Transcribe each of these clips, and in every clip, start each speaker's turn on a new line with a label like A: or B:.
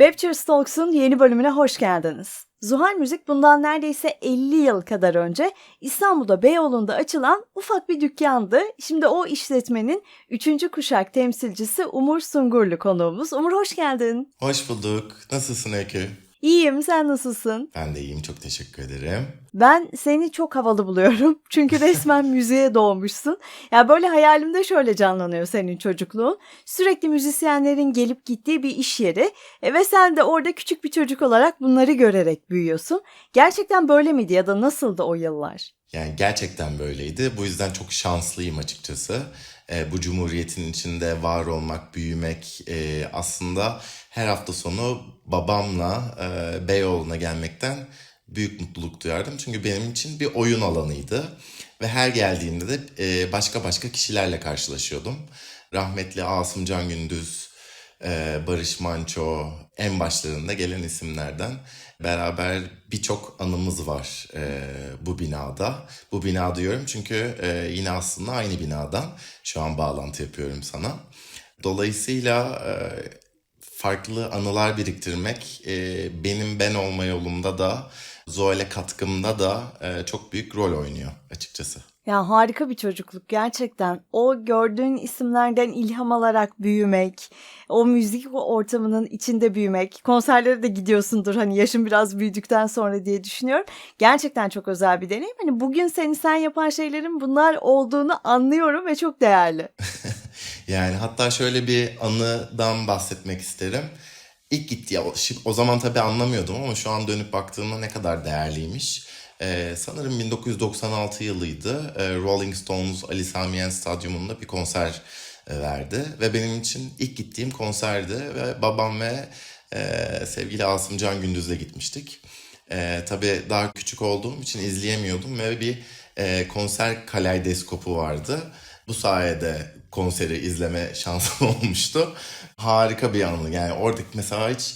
A: Rapture Talks'un yeni bölümüne hoş geldiniz. Zuhal Müzik bundan neredeyse 50 yıl kadar önce İstanbul'da Beyoğlu'nda açılan ufak bir dükkandı. Şimdi o işletmenin 3. kuşak temsilcisi Umur Sungurlu konuğumuz. Umur hoş geldin.
B: Hoş bulduk. Nasılsın Öykü?
A: İyiyim, sen nasılsın?
B: Ben de iyiyim, çok teşekkür ederim.
A: Ben seni çok havalı buluyorum. Çünkü resmen müziğe doğmuşsun. Ya böyle hayalimde şöyle canlanıyor senin çocukluğun. Sürekli müzisyenlerin gelip gittiği bir iş yeri E, ve sen de orada küçük bir çocuk olarak bunları görerek büyüyorsun. Gerçekten böyle miydi ya da nasıldı o yıllar?
B: Yani gerçekten böyleydi. Bu yüzden çok şanslıyım açıkçası. Ee, bu cumhuriyetin içinde var olmak, büyümek e, aslında her hafta sonu babamla e, Beyoğlu'na gelmekten büyük mutluluk duyardım. Çünkü benim için bir oyun alanıydı. Ve her geldiğimde de e, başka başka kişilerle karşılaşıyordum. Rahmetli Asım Can Gündüz, e, Barış Manço en başlarında gelen isimlerden beraber birçok anımız var e, bu binada. Bu bina diyorum çünkü e, yine aslında aynı binadan şu an bağlantı yapıyorum sana. Dolayısıyla e, farklı anılar biriktirmek e, benim ben olma yolumda da Zoel'e katkımda da e, çok büyük rol oynuyor açıkçası.
A: Ya harika bir çocukluk gerçekten. O gördüğün isimlerden ilham alarak büyümek, o müzik ortamının içinde büyümek. Konserlere de gidiyorsundur hani yaşın biraz büyüdükten sonra diye düşünüyorum. Gerçekten çok özel bir deneyim. Hani bugün seni sen yapan şeylerin bunlar olduğunu anlıyorum ve çok değerli.
B: Yani hatta şöyle bir anıdan bahsetmek isterim. İlk gitti ya o, zaman tabii anlamıyordum ama şu an dönüp baktığımda ne kadar değerliymiş. Ee, sanırım 1996 yılıydı. Ee, Rolling Stones Ali Sami Stadyumunda bir konser e, verdi. Ve benim için ilk gittiğim konserdi. Ve babam ve e, sevgili Asım Can Gündüz'le gitmiştik. Ee, tabii daha küçük olduğum için izleyemiyordum ve bir e, konser kaleidoskopu vardı. Bu sayede konseri izleme şansım olmuştu. Harika bir anı. Yani oradaki mesela hiç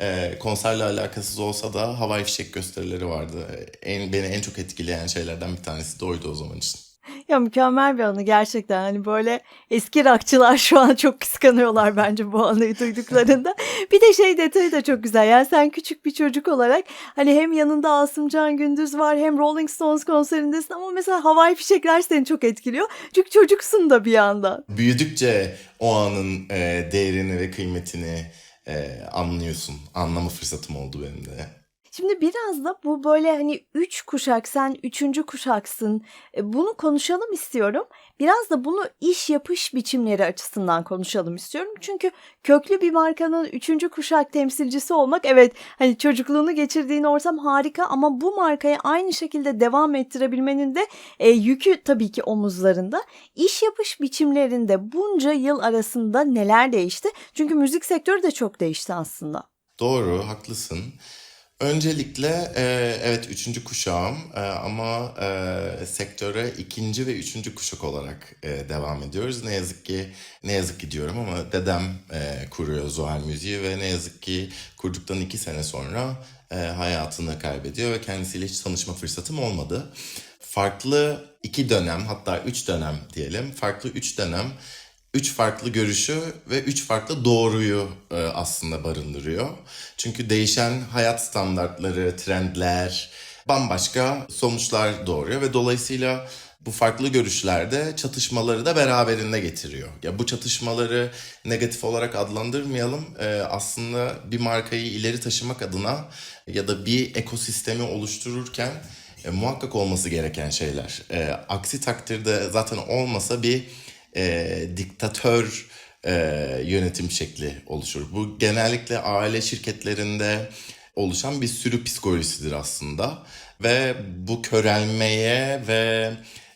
B: e, konserle alakasız olsa da havai fişek gösterileri vardı. En, beni en çok etkileyen şeylerden bir tanesi de oydu o zaman için.
A: Ya mükemmel bir anı gerçekten. Hani böyle eski rockçılar şu an çok kıskanıyorlar bence bu anıyı duyduklarında. bir de şey detayı da çok güzel. Yani sen küçük bir çocuk olarak hani hem yanında Asımcan Gündüz var hem Rolling Stones konserindesin ama mesela havai fişekler seni çok etkiliyor. Çünkü çocuksun da bir yandan.
B: Büyüdükçe o anın e, değerini ve kıymetini e, anlıyorsun. Anlama fırsatım oldu benim de.
A: Şimdi biraz da bu böyle hani üç kuşak sen üçüncü kuşaksın E, bunu konuşalım istiyorum. Biraz da bunu iş yapış biçimleri açısından konuşalım istiyorum. Çünkü köklü bir markanın üçüncü kuşak temsilcisi olmak evet hani çocukluğunu geçirdiğin ortam harika ama bu markayı aynı şekilde devam ettirebilmenin de e, yükü tabii ki omuzlarında. İş yapış biçimlerinde bunca yıl arasında neler değişti? Çünkü müzik sektörü de çok değişti aslında.
B: Doğru, haklısın. Öncelikle e, evet üçüncü kuşağım e, ama e, sektöre ikinci ve üçüncü kuşak olarak e, devam ediyoruz. Ne yazık ki ne yazık ki diyorum ama dedem e, kuruyor Zuhal Müziği ve ne yazık ki kurduktan iki sene sonra e, hayatını kaybediyor ve kendisiyle hiç tanışma fırsatım olmadı. Farklı iki dönem hatta üç dönem diyelim farklı üç dönem üç farklı görüşü ve üç farklı doğruyu e, aslında barındırıyor. Çünkü değişen hayat standartları, trendler bambaşka sonuçlar doğuruyor ve dolayısıyla bu farklı görüşlerde çatışmaları da beraberinde getiriyor. Ya bu çatışmaları negatif olarak adlandırmayalım. E, aslında bir markayı ileri taşımak adına ya da bir ekosistemi oluştururken e, muhakkak olması gereken şeyler. E, aksi takdirde zaten olmasa bir e, diktatör e, yönetim şekli oluşur. Bu genellikle aile şirketlerinde oluşan bir sürü psikolojisidir aslında. Ve bu körelmeye ve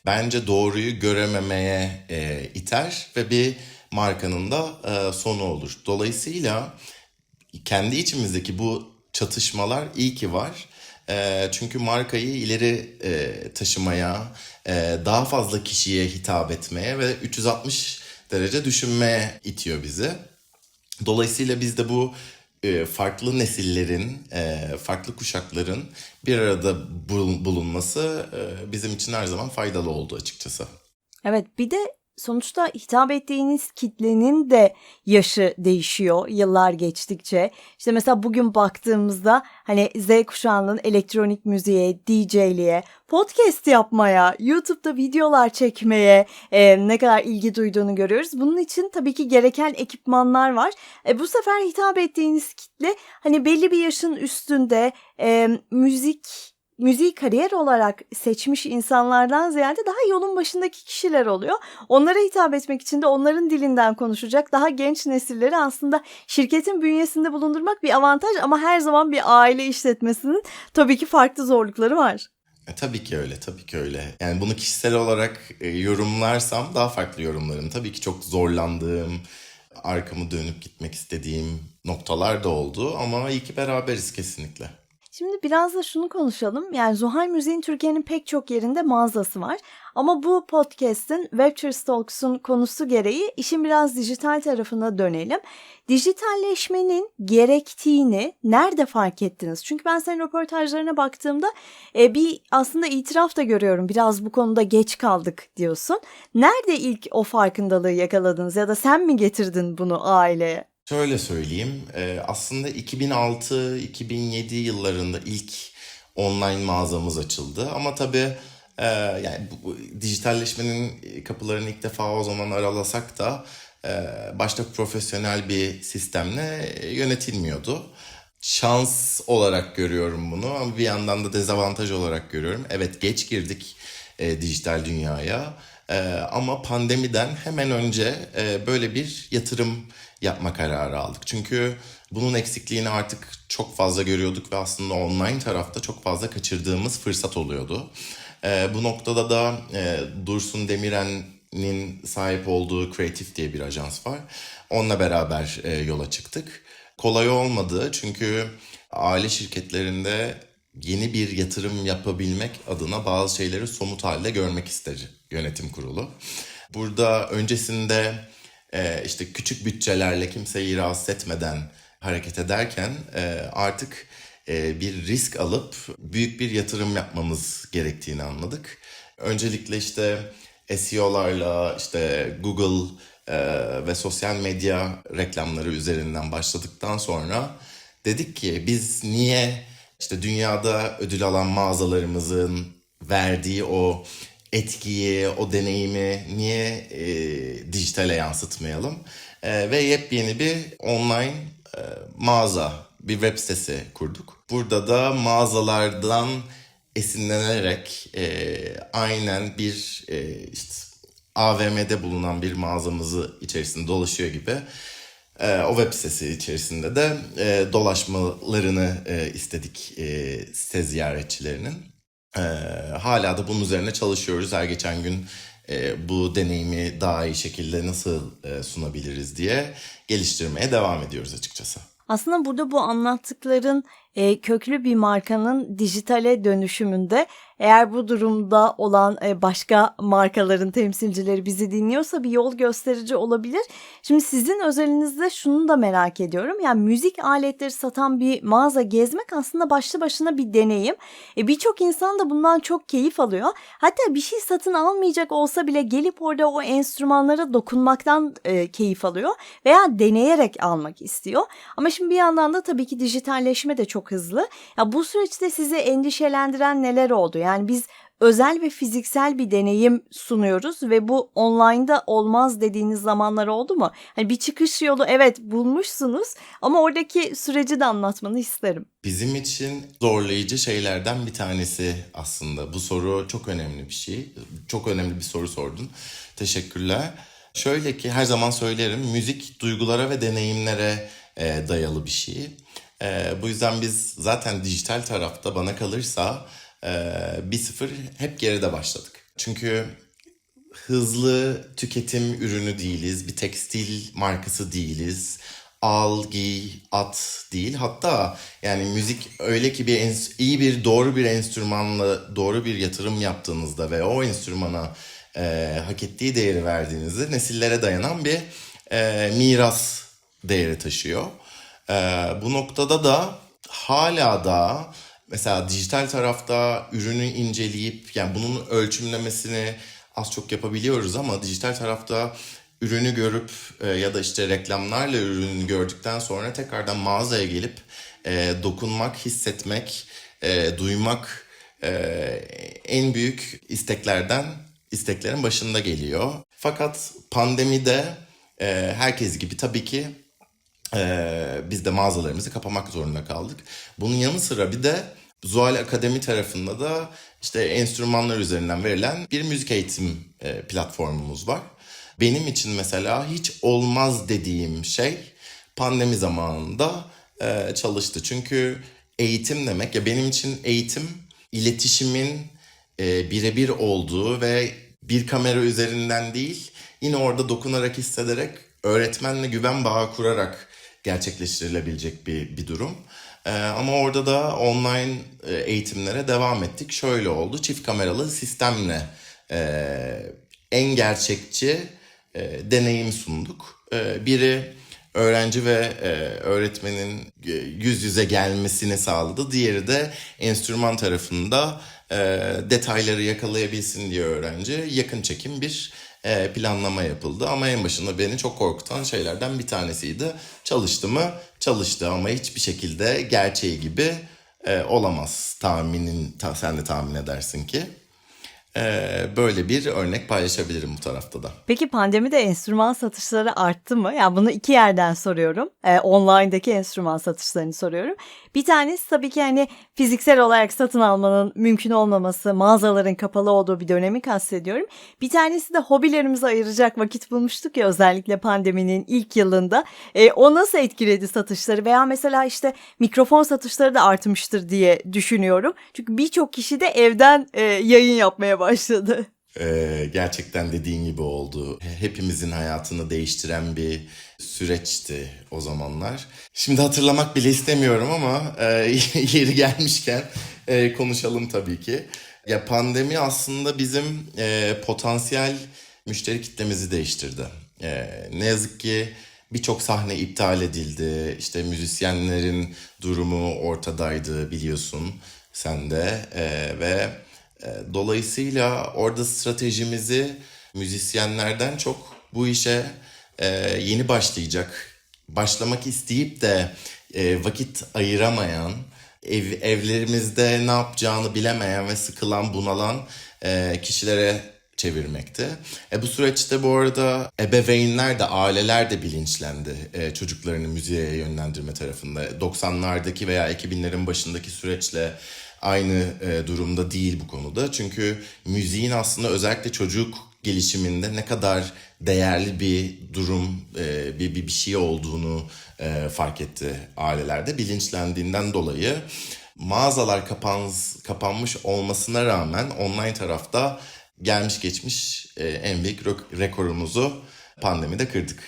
B: bence doğruyu görememeye e, iter ve bir markanın da e, sonu olur. Dolayısıyla kendi içimizdeki bu çatışmalar iyi ki var. E, çünkü markayı ileri e, taşımaya, e, daha fazla kişiye hitap etmeye ve 360 derece düşünmeye itiyor bizi. Dolayısıyla biz de bu e, farklı nesillerin, e, farklı kuşakların bir arada bul- bulunması e, bizim için her zaman faydalı oldu açıkçası.
A: Evet bir de sonuçta hitap ettiğiniz kitlenin de yaşı değişiyor yıllar geçtikçe. İşte mesela bugün baktığımızda hani Z kuşağının elektronik müziğe, DJ'liğe, podcast yapmaya, YouTube'da videolar çekmeye e, ne kadar ilgi duyduğunu görüyoruz. Bunun için tabii ki gereken ekipmanlar var. E, bu sefer hitap ettiğiniz kitle hani belli bir yaşın üstünde e, müzik müziği kariyer olarak seçmiş insanlardan ziyade daha yolun başındaki kişiler oluyor. Onlara hitap etmek için de onların dilinden konuşacak daha genç nesilleri aslında şirketin bünyesinde bulundurmak bir avantaj ama her zaman bir aile işletmesinin tabii ki farklı zorlukları var.
B: E, tabii ki öyle, tabii ki öyle. Yani bunu kişisel olarak e, yorumlarsam daha farklı yorumlarım. Tabii ki çok zorlandığım, arkamı dönüp gitmek istediğim noktalar da oldu ama iyi ki beraberiz kesinlikle.
A: Şimdi biraz da şunu konuşalım. Yani Zuhal Müziğin Türkiye'nin pek çok yerinde mağazası var. Ama bu podcast'in Webture Talks'un konusu gereği işin biraz dijital tarafına dönelim. Dijitalleşmenin gerektiğini nerede fark ettiniz? Çünkü ben senin röportajlarına baktığımda e, bir aslında itiraf da görüyorum. Biraz bu konuda geç kaldık diyorsun. Nerede ilk o farkındalığı yakaladınız ya da sen mi getirdin bunu aileye?
B: Şöyle söyleyeyim, e, aslında 2006-2007 yıllarında ilk online mağazamız açıldı. Ama tabii e, yani bu, dijitalleşmenin kapılarını ilk defa o zaman aralasak da e, başta profesyonel bir sistemle yönetilmiyordu. Şans olarak görüyorum bunu ama bir yandan da dezavantaj olarak görüyorum. Evet geç girdik e, dijital dünyaya e, ama pandemiden hemen önce e, böyle bir yatırım yapma kararı aldık. Çünkü bunun eksikliğini artık çok fazla görüyorduk ve aslında online tarafta çok fazla kaçırdığımız fırsat oluyordu. E, bu noktada da e, Dursun Demiren'in sahip olduğu Creative diye bir ajans var. Onunla beraber e, yola çıktık. Kolay olmadı çünkü aile şirketlerinde yeni bir yatırım yapabilmek adına bazı şeyleri somut halde görmek ister yönetim kurulu. Burada öncesinde e, işte küçük bütçelerle kimseyi rahatsız etmeden hareket ederken e, artık e, bir risk alıp büyük bir yatırım yapmamız gerektiğini anladık. Öncelikle işte SEO'larla işte Google ve sosyal medya reklamları üzerinden başladıktan sonra dedik ki biz niye işte dünyada ödül alan mağazalarımızın verdiği o etkiyi, o deneyimi niye e, dijitale yansıtmayalım? E, ve yepyeni bir online e, mağaza, bir web sitesi kurduk. Burada da mağazalardan esinlenerek e, aynen bir e, işte AVM'de bulunan bir mağazamızı içerisinde dolaşıyor gibi e, o web sitesi içerisinde de e, dolaşmalarını e, istedik e, site ziyaretçilerinin. E, hala da bunun üzerine çalışıyoruz. Her geçen gün e, bu deneyimi daha iyi şekilde nasıl e, sunabiliriz diye geliştirmeye devam ediyoruz açıkçası.
A: Aslında burada bu anlattıkların e, köklü bir markanın dijitale dönüşümünde eğer bu durumda olan e, başka markaların temsilcileri bizi dinliyorsa bir yol gösterici olabilir. Şimdi sizin özelinizde şunu da merak ediyorum. Yani müzik aletleri satan bir mağaza gezmek aslında başlı başına bir deneyim. E, Birçok insan da bundan çok keyif alıyor. Hatta bir şey satın almayacak olsa bile gelip orada o enstrümanlara dokunmaktan e, keyif alıyor veya deneyerek almak istiyor. Ama şimdi bir yandan da tabii ki dijitalleşme de çok hızlı. Ya bu süreçte sizi endişelendiren neler oldu? Yani biz özel ve fiziksel bir deneyim sunuyoruz ve bu online'da olmaz dediğiniz zamanlar oldu mu? Hani bir çıkış yolu evet bulmuşsunuz ama oradaki süreci de anlatmanı isterim.
B: Bizim için zorlayıcı şeylerden bir tanesi aslında. Bu soru çok önemli bir şey. Çok önemli bir soru sordun. Teşekkürler. Şöyle ki her zaman söylerim müzik duygulara ve deneyimlere e, dayalı bir şey. E, bu yüzden biz zaten dijital tarafta bana kalırsa e, bir sıfır hep geride başladık. Çünkü hızlı tüketim ürünü değiliz, bir tekstil markası değiliz. Al, giy, at değil. Hatta yani müzik öyle ki bir iyi bir doğru bir enstrümanla doğru bir yatırım yaptığınızda ve o enstrümana e, hak ettiği değeri verdiğinizde nesillere dayanan bir e, miras değeri taşıyor. E, bu noktada da hala da mesela dijital tarafta ürünü inceleyip yani bunun ölçümlemesini az çok yapabiliyoruz ama dijital tarafta ürünü görüp e, ya da işte reklamlarla ürünü gördükten sonra tekrardan mağazaya gelip e, dokunmak, hissetmek, e, duymak e, en büyük isteklerden isteklerin başında geliyor. Fakat pandemide e, herkes gibi tabii ki ee, biz de mağazalarımızı kapamak zorunda kaldık. Bunun yanı sıra bir de Zuhal Akademi tarafında da işte enstrümanlar üzerinden verilen bir müzik eğitim e, platformumuz var. Benim için mesela hiç olmaz dediğim şey pandemi zamanında e, çalıştı. Çünkü eğitim demek ya benim için eğitim iletişimin e, birebir olduğu ve bir kamera üzerinden değil yine orada dokunarak hissederek öğretmenle güven bağı kurarak gerçekleştirilebilecek bir, bir durum. Ee, ama orada da online e, eğitimlere devam ettik. Şöyle oldu çift kameralı sistemle e, en gerçekçi e, deneyim sunduk. Biri öğrenci ve öğretmenin yüz yüze gelmesini sağladı. Diğeri de enstrüman tarafında detayları yakalayabilsin diye öğrenci yakın çekim bir e, planlama yapıldı. Ama en başında beni çok korkutan şeylerden bir tanesiydi. Çalıştı mı? Çalıştı ama hiçbir şekilde gerçeği gibi e, olamaz. Tahminin, ta, sen de tahmin edersin ki. E, böyle bir örnek paylaşabilirim bu tarafta da.
A: Peki pandemide enstrüman satışları arttı mı? Yani bunu iki yerden soruyorum. Ee, online'daki enstrüman satışlarını soruyorum. Bir tanesi tabii ki hani fiziksel olarak satın almanın mümkün olmaması, mağazaların kapalı olduğu bir dönemi kastediyorum. Bir tanesi de hobilerimize ayıracak vakit bulmuştuk ya özellikle pandeminin ilk yılında. Ee, o nasıl etkiledi satışları veya mesela işte mikrofon satışları da artmıştır diye düşünüyorum. Çünkü birçok kişi de evden e, yayın yapmaya başladı.
B: Ee, gerçekten dediğin gibi oldu. Hepimizin hayatını değiştiren bir süreçti o zamanlar. Şimdi hatırlamak bile istemiyorum ama e, yeri gelmişken e, konuşalım tabii ki. Ya pandemi aslında bizim e, potansiyel müşteri kitlemizi değiştirdi. E, ne yazık ki birçok sahne iptal edildi. İşte müzisyenlerin durumu ortadaydı biliyorsun sen de e, ve Dolayısıyla orada stratejimizi müzisyenlerden çok bu işe e, yeni başlayacak, başlamak isteyip de e, vakit ayıramayan, ev, evlerimizde ne yapacağını bilemeyen ve sıkılan, bunalan kişilere çevirmekte. E, bu süreçte bu arada ebeveynler de aileler de bilinçlendi e, çocuklarını müziğe yönlendirme tarafında. 90'lardaki veya 2000'lerin başındaki süreçle aynı e, durumda değil bu konuda. Çünkü müziğin aslında özellikle çocuk gelişiminde ne kadar değerli bir durum, e, bir, bir bir şey olduğunu e, fark etti ailelerde. Bilinçlendiğinden dolayı mağazalar kapanz, kapanmış olmasına rağmen online tarafta gelmiş geçmiş e, en büyük rekorumuzu pandemide kırdık.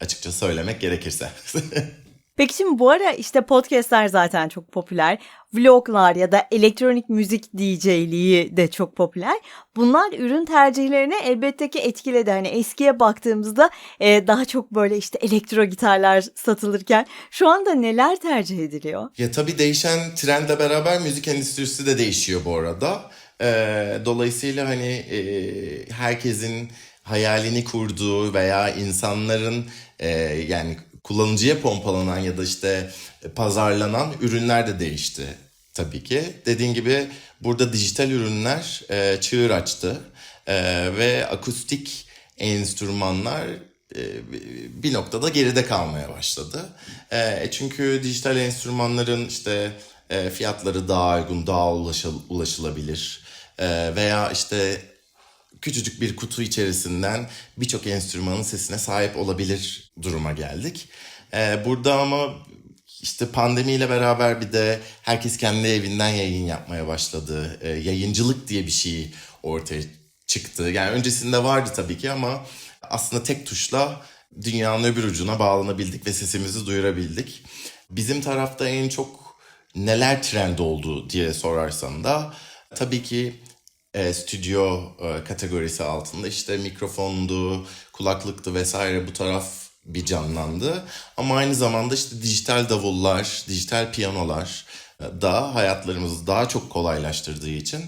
B: Açıkça söylemek gerekirse.
A: Peki şimdi bu ara işte podcastler zaten çok popüler. Vloglar ya da elektronik müzik DJ'liği de çok popüler. Bunlar ürün tercihlerini elbette ki etkiledi. Hani eskiye baktığımızda e, daha çok böyle işte elektro gitarlar satılırken şu anda neler tercih ediliyor?
B: Ya tabii değişen trendle beraber müzik endüstrisi de değişiyor bu arada. Ee, dolayısıyla hani e, herkesin hayalini kurduğu veya insanların e, yani kullanıcıya pompalanan ya da işte pazarlanan ürünler de değişti tabii ki. Dediğin gibi burada dijital ürünler e, çığır açtı e, ve akustik enstrümanlar e, bir noktada geride kalmaya başladı. E, çünkü dijital enstrümanların işte e, fiyatları daha uygun, daha ulaşıl, ulaşılabilir e, veya işte küçücük bir kutu içerisinden birçok enstrümanın sesine sahip olabilir duruma geldik. Ee, burada ama işte pandemiyle beraber bir de herkes kendi evinden yayın yapmaya başladı. Ee, yayıncılık diye bir şey ortaya çıktı. Yani öncesinde vardı tabii ki ama aslında tek tuşla dünyanın öbür ucuna bağlanabildik ve sesimizi duyurabildik. Bizim tarafta en çok neler trend oldu diye sorarsan da tabii ki e, stüdyo e, kategorisi altında işte mikrofondu, kulaklıktı vesaire bu taraf bir canlandı. Ama aynı zamanda işte dijital davullar, dijital piyanolar e, da hayatlarımızı daha çok kolaylaştırdığı için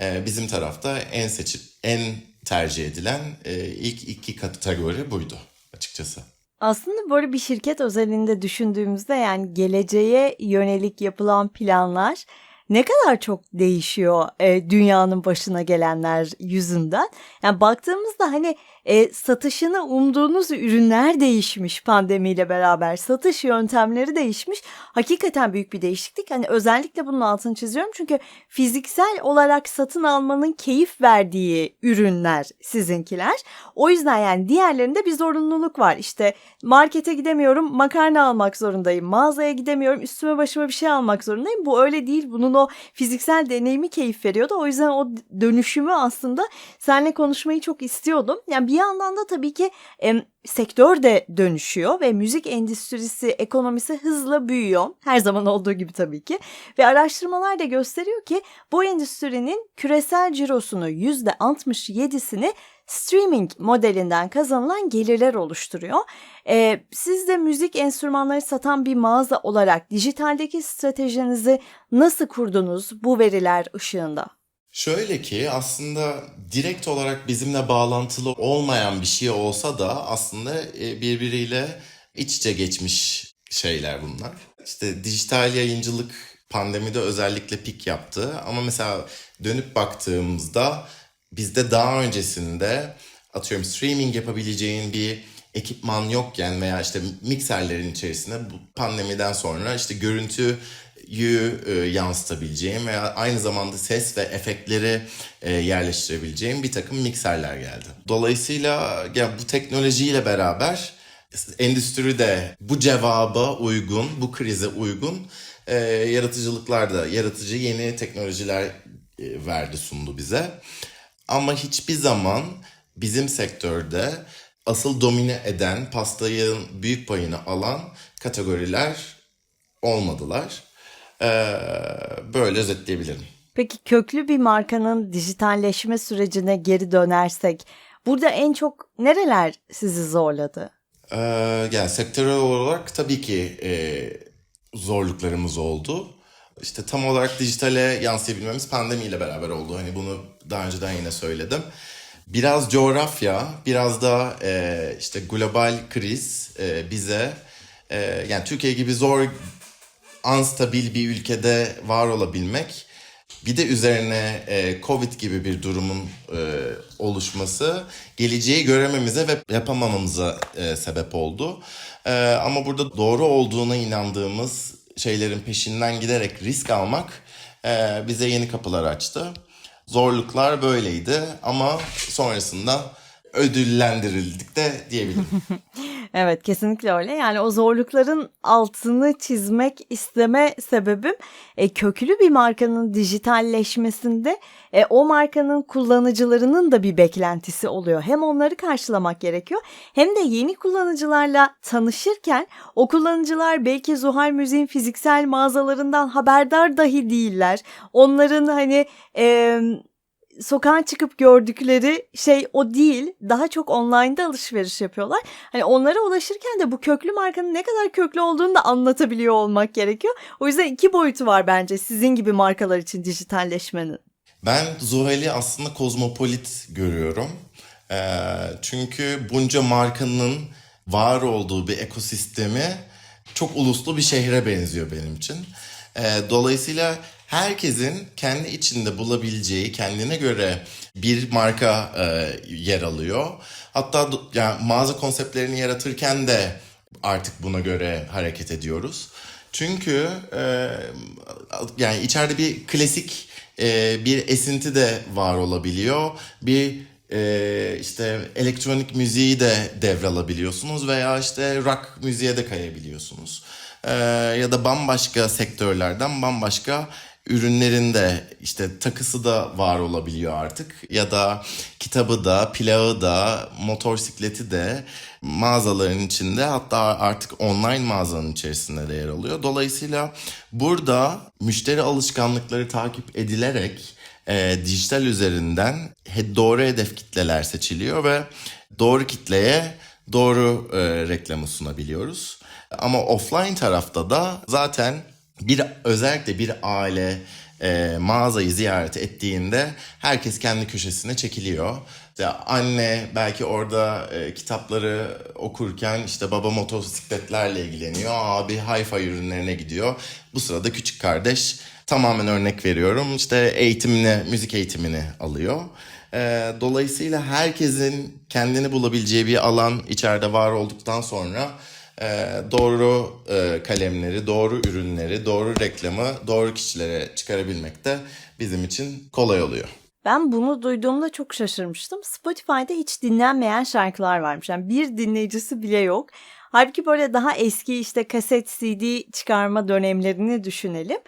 B: e, bizim tarafta en seçi en tercih edilen e, ilk iki kategori buydu açıkçası.
A: Aslında böyle bir şirket özelinde düşündüğümüzde yani geleceğe yönelik yapılan planlar ne kadar çok değişiyor e, dünyanın başına gelenler yüzünden. Yani baktığımızda hani e, satışını umduğunuz ürünler değişmiş pandemiyle beraber. Satış yöntemleri değişmiş. Hakikaten büyük bir değişiklik. Hani özellikle bunun altını çiziyorum çünkü fiziksel olarak satın almanın keyif verdiği ürünler sizinkiler. O yüzden yani diğerlerinde bir zorunluluk var. İşte markete gidemiyorum, makarna almak zorundayım. Mağazaya gidemiyorum, üstüme başıma bir şey almak zorundayım. Bu öyle değil. Bunun o fiziksel deneyimi keyif veriyordu. O yüzden o dönüşümü aslında seninle konuşmayı çok istiyordum. Yani bir yandan da tabii ki em, sektör de dönüşüyor ve müzik endüstrisi, ekonomisi hızla büyüyor. Her zaman olduğu gibi tabii ki. Ve araştırmalar da gösteriyor ki bu endüstrinin küresel cirosunu %67'sini streaming modelinden kazanılan gelirler oluşturuyor. Ee, siz de müzik enstrümanları satan bir mağaza olarak dijitaldeki stratejinizi nasıl kurdunuz bu veriler ışığında?
B: Şöyle ki aslında direkt olarak bizimle bağlantılı olmayan bir şey olsa da aslında e, birbiriyle iç içe geçmiş şeyler bunlar. İşte dijital yayıncılık pandemide özellikle pik yaptı ama mesela dönüp baktığımızda bizde daha öncesinde atıyorum streaming yapabileceğin bir ekipman yokken veya işte mikserlerin içerisinde bu pandemiden sonra işte görüntü yu e, yansıtabileceğim veya aynı zamanda ses ve efektleri e, yerleştirebileceğim bir takım mikserler geldi. Dolayısıyla yani bu teknolojiyle beraber endüstri de bu cevaba uygun, bu krize uygun e, yaratıcılıklar da, yaratıcı yeni teknolojiler e, verdi sundu bize. Ama hiçbir zaman bizim sektörde asıl domine eden, pastanın büyük payını alan kategoriler olmadılar. Ee, böyle özetleyebilirim.
A: Peki köklü bir markanın dijitalleşme sürecine geri dönersek burada en çok nereler sizi zorladı?
B: Ee, yani sektörel olarak tabii ki e, zorluklarımız oldu. İşte tam olarak dijitale yansıyabilmemiz pandemiyle beraber oldu. Hani bunu daha önceden yine söyledim. Biraz coğrafya, biraz da e, işte global kriz e, bize e, yani Türkiye gibi zor, anstabil bir ülkede var olabilmek, bir de üzerine e, Covid gibi bir durumun e, oluşması geleceği görememize ve yapamamamıza e, sebep oldu. E, ama burada doğru olduğuna inandığımız şeylerin peşinden giderek risk almak e, bize yeni kapılar açtı. Zorluklar böyleydi ama sonrasında ödüllendirildik de diyebilirim.
A: Evet kesinlikle öyle. Yani o zorlukların altını çizmek isteme sebebim e, köklü bir markanın dijitalleşmesinde e, o markanın kullanıcılarının da bir beklentisi oluyor. Hem onları karşılamak gerekiyor hem de yeni kullanıcılarla tanışırken o kullanıcılar belki Zuhal Müziğin fiziksel mağazalarından haberdar dahi değiller. Onların hani... E, sokağa çıkıp gördükleri şey o değil. Daha çok online'da alışveriş yapıyorlar. Hani onlara ulaşırken de bu köklü markanın ne kadar köklü olduğunu da anlatabiliyor olmak gerekiyor. O yüzden iki boyutu var bence sizin gibi markalar için dijitalleşmenin.
B: Ben Zuhal'i aslında kozmopolit görüyorum. Ee, çünkü bunca markanın var olduğu bir ekosistemi çok uluslu bir şehre benziyor benim için. Ee, dolayısıyla herkesin kendi içinde bulabileceği kendine göre bir marka e, yer alıyor. Hatta yani mağaza konseptlerini yaratırken de artık buna göre hareket ediyoruz. Çünkü e, yani içeride bir klasik e, bir esinti de var olabiliyor. Bir e, işte elektronik müziği de devralabiliyorsunuz veya işte rock müziğe de kayabiliyorsunuz. E, ya da bambaşka sektörlerden bambaşka ürünlerin de işte takısı da var olabiliyor artık ya da kitabı da plağı da motosikleti de mağazaların içinde hatta artık online mağazanın içerisinde de yer alıyor. Dolayısıyla burada müşteri alışkanlıkları takip edilerek e, dijital üzerinden doğru hedef kitleler seçiliyor ve doğru kitleye doğru e, reklamı sunabiliyoruz. Ama offline tarafta da zaten bir özellikle bir aile e, mağazayı ziyaret ettiğinde herkes kendi köşesine çekiliyor. İşte anne belki orada e, kitapları okurken işte baba motosikletlerle ilgileniyor. Abi hi-fi ürünlerine gidiyor. Bu sırada küçük kardeş tamamen örnek veriyorum işte eğitimini, müzik eğitimini alıyor. E, dolayısıyla herkesin kendini bulabileceği bir alan içeride var olduktan sonra doğru e, kalemleri, doğru ürünleri, doğru reklamı doğru kişilere çıkarabilmek de bizim için kolay oluyor.
A: Ben bunu duyduğumda çok şaşırmıştım. Spotify'da hiç dinlenmeyen şarkılar varmış. Yani bir dinleyicisi bile yok. Halbuki böyle daha eski işte kaset CD çıkarma dönemlerini düşünelim.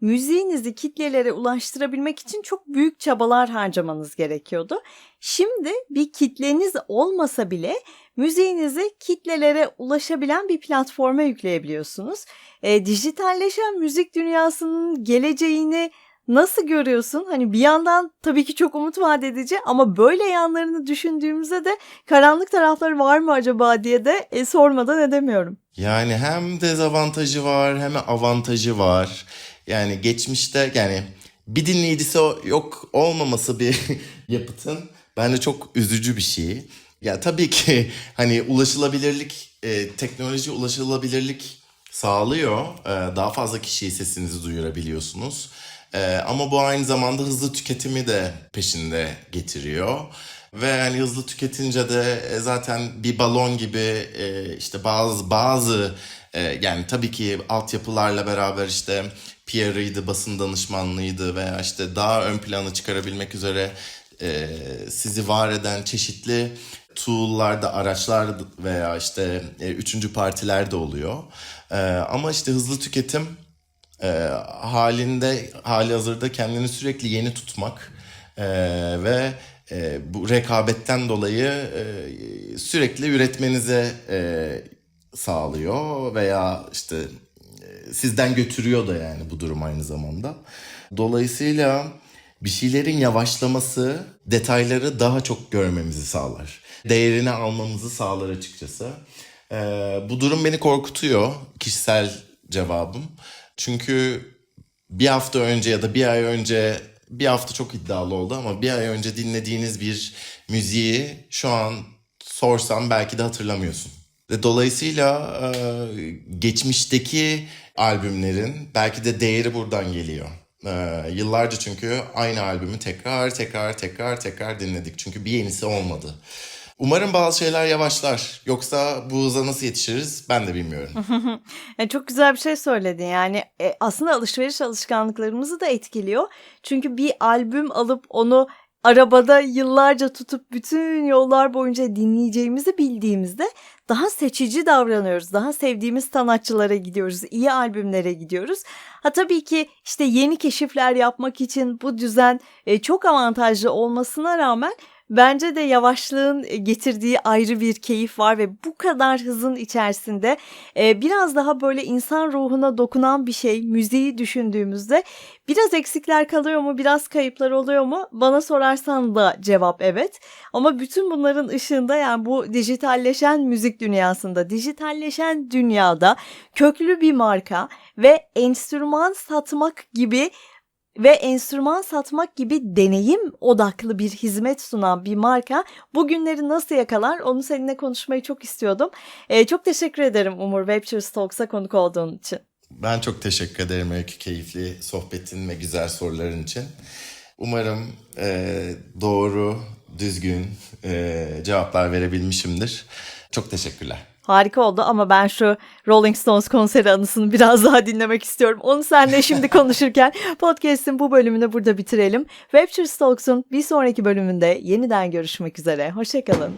A: Müziğinizi kitlelere ulaştırabilmek için çok büyük çabalar harcamanız gerekiyordu. Şimdi bir kitleniz olmasa bile müziğinizi kitlelere ulaşabilen bir platforma yükleyebiliyorsunuz. E, dijitalleşen müzik dünyasının geleceğini Nasıl görüyorsun? Hani bir yandan tabii ki çok umut vaat edici ama böyle yanlarını düşündüğümüzde de karanlık tarafları var mı acaba diye de e, sormadan edemiyorum.
B: Yani hem dezavantajı var hem avantajı var. Yani geçmişte yani bir dinleyicisi yok olmaması bir yapıtın bence çok üzücü bir şey. Ya tabii ki hani ulaşılabilirlik, e, teknoloji ulaşılabilirlik sağlıyor. E, daha fazla kişiyi sesinizi duyurabiliyorsunuz. E, ama bu aynı zamanda hızlı tüketimi de peşinde getiriyor. Ve yani hızlı tüketince de e, zaten bir balon gibi e, işte bazı bazı e, yani tabii ki altyapılarla beraber işte PR'ıydı, basın danışmanlığıydı veya işte daha ön plana çıkarabilmek üzere e, sizi var eden çeşitli tool'larda, araçlar veya işte e, üçüncü partiler de oluyor. E, ama işte hızlı tüketim e, halinde hali hazırda kendini sürekli yeni tutmak e, ve e, bu rekabetten dolayı e, sürekli üretmenize e, sağlıyor veya işte sizden götürüyor da yani bu durum aynı zamanda. Dolayısıyla bir şeylerin yavaşlaması detayları daha çok görmemizi sağlar. Değerini almamızı sağlar açıkçası. E, bu durum beni korkutuyor kişisel cevabım. Çünkü bir hafta önce ya da bir ay önce bir hafta çok iddialı oldu ama bir ay önce dinlediğiniz bir müziği şu an sorsam belki de hatırlamıyorsun. Dolayısıyla e, geçmişteki albümlerin belki de değeri buradan geliyor. E, yıllarca çünkü aynı albümü tekrar tekrar tekrar tekrar dinledik. Çünkü bir yenisi olmadı. Umarım bazı şeyler yavaşlar. Yoksa bu hıza nasıl yetişiriz ben de bilmiyorum.
A: Yani çok güzel bir şey söyledin. Yani e, aslında alışveriş alışkanlıklarımızı da etkiliyor. Çünkü bir albüm alıp onu arabada yıllarca tutup bütün yollar boyunca dinleyeceğimizi bildiğimizde daha seçici davranıyoruz. Daha sevdiğimiz sanatçılara gidiyoruz. iyi albümlere gidiyoruz. Ha tabii ki işte yeni keşifler yapmak için bu düzen e, çok avantajlı olmasına rağmen Bence de yavaşlığın e, getirdiği ayrı bir keyif var ve bu kadar hızın içerisinde e, biraz daha böyle insan ruhuna dokunan bir şey müziği düşündüğümüzde biraz eksikler kalıyor mu biraz kayıplar oluyor mu? Bana sorarsan da cevap evet. Ama bütün bunların ışığında yani bu dijitalleşen müzik dünyasında dijitalleşen dünyada köklü bir marka ve enstrüman satmak gibi ve enstrüman satmak gibi deneyim odaklı bir hizmet sunan bir marka bugünleri nasıl yakalar onu seninle konuşmayı çok istiyordum. Ee, çok teşekkür ederim Umur Webchers Talks'a konuk olduğun için.
B: Ben çok teşekkür ederim Öykü keyifli sohbetin ve güzel soruların için. Umarım e, doğru, düzgün e, cevaplar verebilmişimdir. Çok teşekkürler.
A: Harika oldu ama ben şu Rolling Stones konseri anısını biraz daha dinlemek istiyorum. Onu seninle şimdi konuşurken podcast'in bu bölümünü burada bitirelim. Webster Talks'un bir sonraki bölümünde yeniden görüşmek üzere. Hoşçakalın.